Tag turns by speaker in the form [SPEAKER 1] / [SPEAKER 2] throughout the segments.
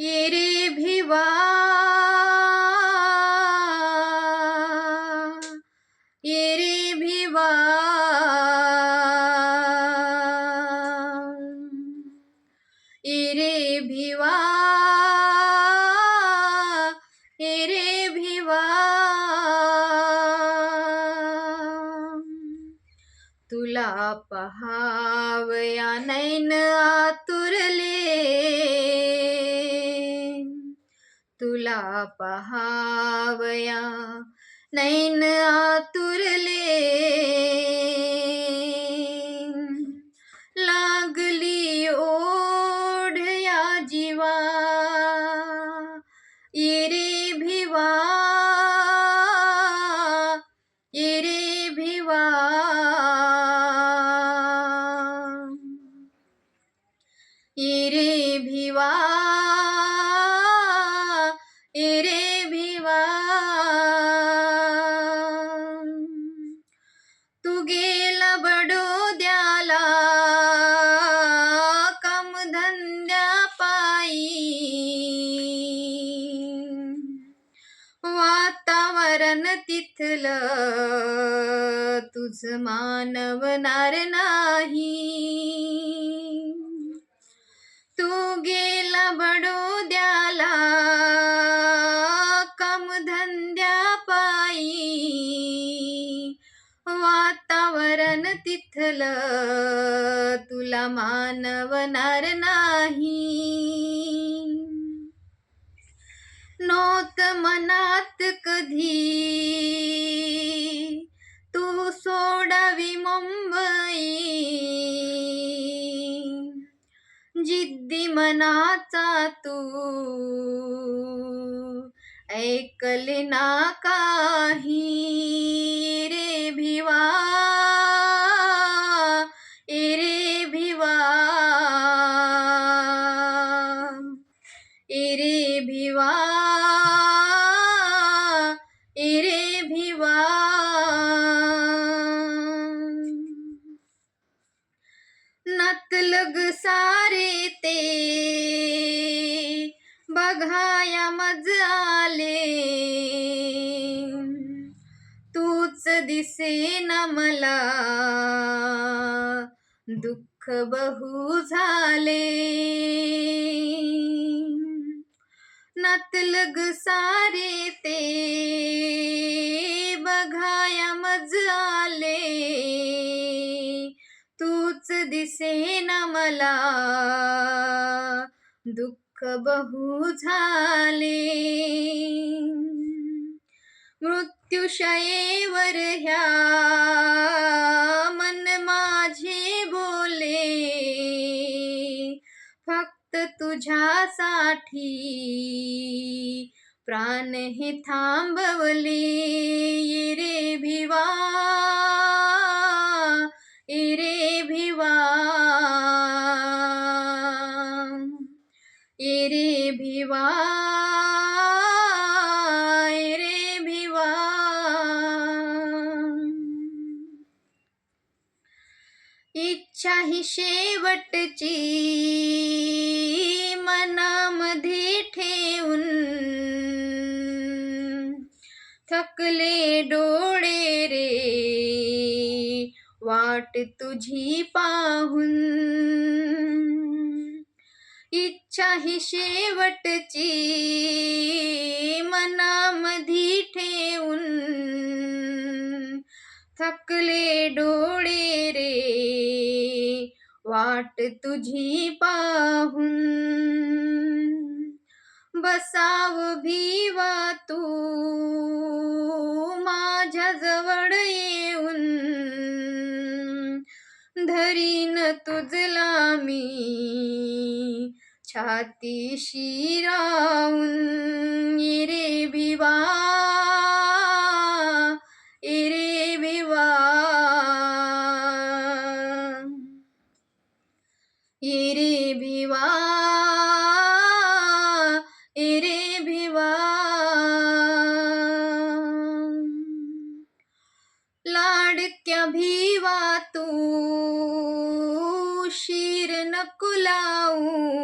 [SPEAKER 1] ये रे भिवा ये रे भिवा ये रे भिवा ये रे भिवा तुला पहावया नैन आतुरले। तुला पहावया. नैन आतुरले तिथलं तुझ मानवणार नाही. तू गेला बडोद्याला काम धंद्या पायी. वातावरण तिथलं तुला मानवणार नाही. नोत मनात कधी ऐकले ना काही रे भिवा ए रे भिवा ए रे भिवा ए रे भिवा। नतलग सारे ते घाया मज आले. तूच दिसे ना मला. दुःख बहु झाले. नतलग सारे ते. बघाया मज आले. तूच दिसे ना मला. दुःख बहु झाले. मृत्युशयेवर ह्या मन माझे बोले. फक्त तुझ्यासाठी प्राण हे थांबवले. रे भिवा इरे रे भिवा. रे भिवा रे भिवा इच्छा ही शेवटची मनामध्ये ठेवून थकले डोळे रे वाट तुझी पाहून इच्छा ही शेवटची. मनामध्ये ठेवून थकले डोळे रे. वाट तुझी पाहून बसाव भीवा तू. माझ्या जवळ येऊन धरीन तुझला मी. छातीशी राहून ये रे भिवा ये रे भिवा ये रे भिवा ये रे भिवा लाडक्या भिवा तू शिर नको लावू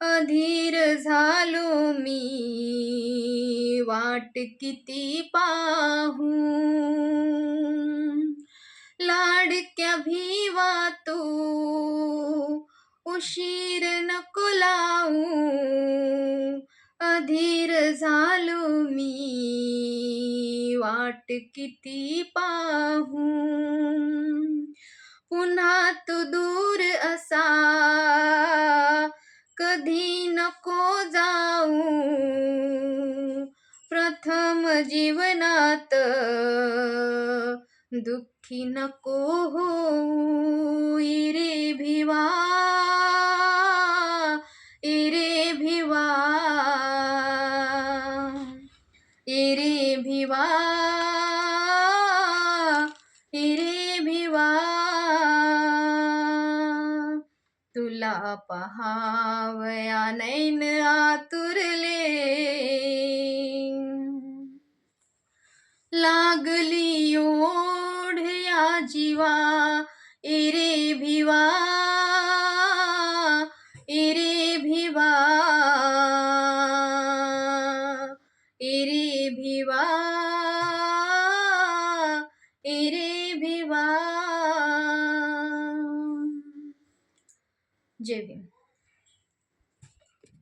[SPEAKER 1] अधीर झालो मी वाट किती पाहू. लाडक्या भिवा तू उशीर नको लावू. अधीर झालो मी वाट किती पाहू. पुन्हा तू दूर असा. कधी नको जाऊ. प्रथम जीवनात दुःखी नको हो रे भिवा तुला पहावया नैन आतुरले लागली ओढ्या जीवा एरे भिवा एरे भिवा एरे भिवा। Jevin.